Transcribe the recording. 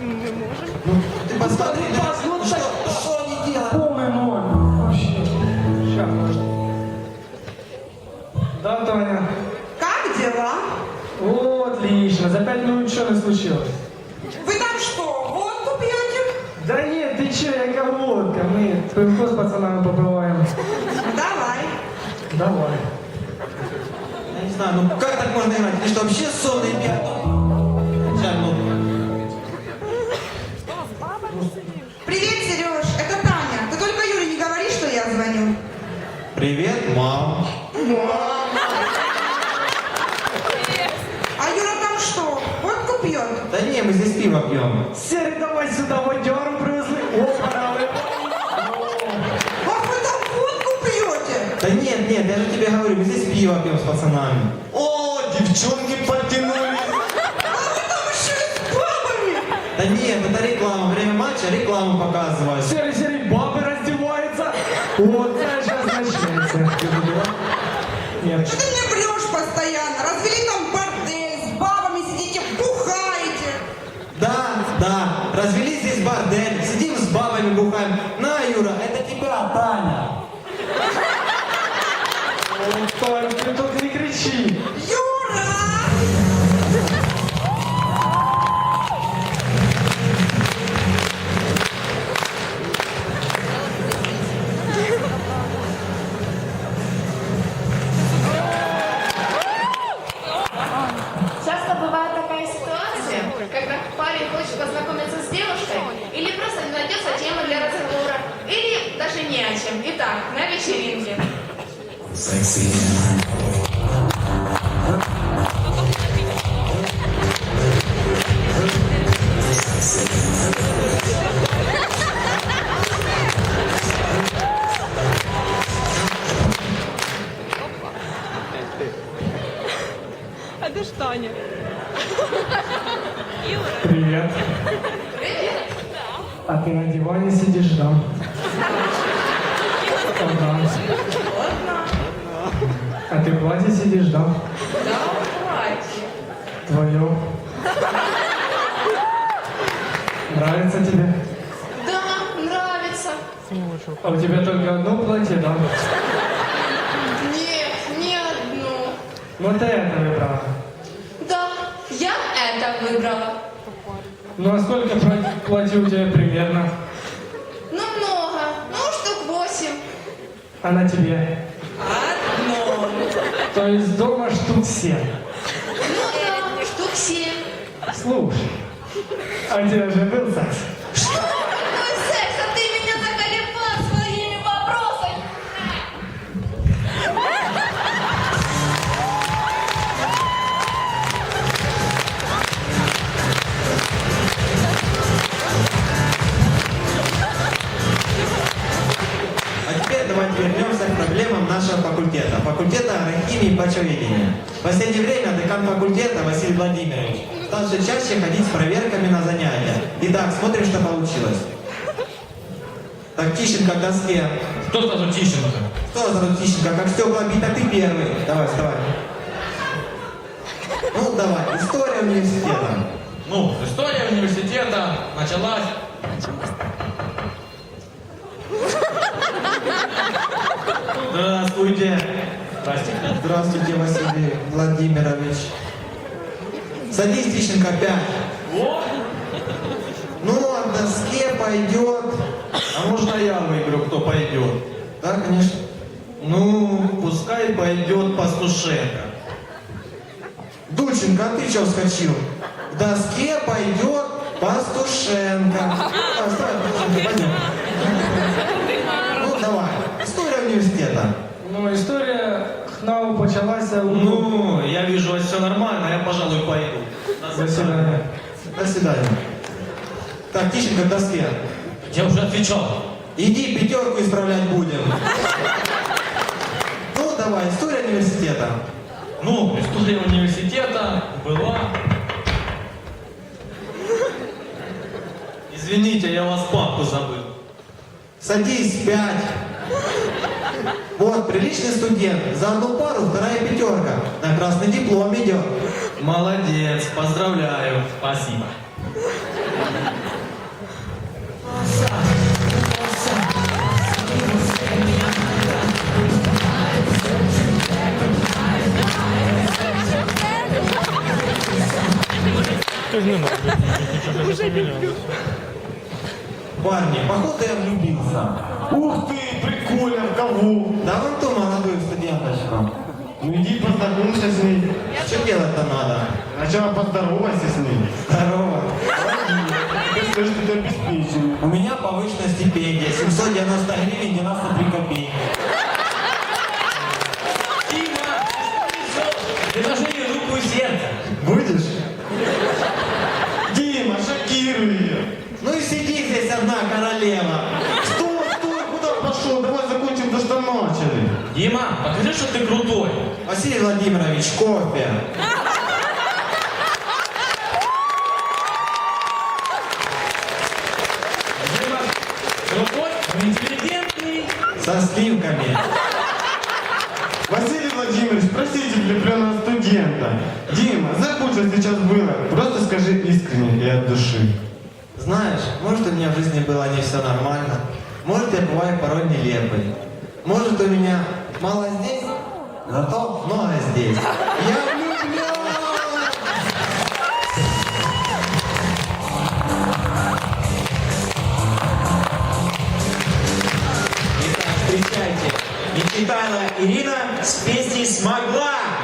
Не можем. Ты посмотри, да, ну, что, что они делают? Полный ноль. Вообще. Сейчас. Да, Таня? Как дела? О, отлично. За пять минут ничего не случилось. Вы там что, водку пьете? Да нет, ты че, яка водка. Мы пивко с пацанами попиваем. Давай. Давай. Я не знаю, ну как так можно играть? Ты что, вообще сонный пьяный? Мам. А Юра там что, водку пьет? Да не, мы здесь пиво пьем. Серый, давай сюда водяру привезли. О, пора Ах, вы там водку пьете? Да нет, нет, я же тебе говорю, мы здесь пиво пьем с пацанами. О, девчонки подтянулись. А вы там еще и с бабами? Да нет, это реклама, время матча рекламу показывают. Серый, серый, бабы раздеваются. Вот, знаешь, означается. Нет. Что ты мне врешь постоянно? Развели там бордель, с бабами сидите, бухаете. Да, да, развели здесь бордель, сидим с бабами бухаем. На, Юра, это тебя, Таня. О, Тань, ты только не кричи. Юра! На вечеринке. А де ж Таня? Привет. Привет. А ты на диване сидишь, да? Ага. А ты в платье сидишь, да? Да, платье. Твое. Нравится тебе? Да, нравится. А у тебя только одно платье, да? Нет, не одну. Ну ты это выбрала. Да, я это выбрала. Ну а сколько пла- платье у тебя примерно? А на тебе? Одно. То есть дома штук семь. Ну да, штук семь. Слушай, а у тебя же был секс? Нашего факультета. Факультета агрохимии и почвоведения. В последнее время декан факультета Василий Владимирович стал все чаще ходить с проверками на занятия. Итак, смотрим, что получилось. Так, Тищенко к доске. Кто сразу Тищенко? Кто сразу Тищенко? Как стекла бить, ты первый. Давай, вставай. Ну, давай. История университета. Ну, история университета началась. Здравствуйте. Здрасте. Здравствуйте, Василий Владимирович. Садись, Тищенко, опять. О, Ну, а к доске пойдет. а можно я выиграю, кто пойдет? Да, конечно. Ну, пускай пойдет Пастушенко. Дученко, а ты что вскочил? К доске пойдет Пастушенко. А, вставай, Дученко, пойдем. Ну, давай. История университета. Ну, история ХНАУ почалася у... Ну, я вижу, у вас все нормально, я, пожалуй, пойду. До свидания. До свидания. Так, Тищенко, к доске. Я уже отвечал. Иди, пятерку исправлять будем. Ну, давай, история университета. Ну, история университета была... Извините, я у вас папку забыл. Садись, пять. Вот, приличный студент. За одну пару вторая пятерка. На красный диплом идет. Молодец, поздравляю. Спасибо. Тоже не надо. Уже не. Парни, походу я влюбился. Ух ты, прикольно, в кого? Да вон ту молодую студенточку. Ну иди познакомься с ней. Что делать-то надо? Сначала поздоровайся с ней. Здорово. Ты скажешь, что ты обеспечен. У меня повышенная стипендия, 790 гривен 93 копейки. Дима, предложение руку и сердце. Будешь? Дима, шокируй ее. Ну и сиди здесь королева. Стой, стой, куда пошел? Давай закончим то, что начали. Дима, покажи, что ты крутой. Василий Владимирович, кофе. Дима, крутой, интеллигентный. Со сливками. Василий Владимирович, простите влюбленного студента. Дима, забудь, что сейчас было. Просто скажи искренне и от души. Знаешь, может у меня в жизни было не все нормально. Может я бываю порой нелепый. Может у меня мало здесь, зато много здесь. Я! Итак, встречайте. Мечтала Ирина с песней «Смогла».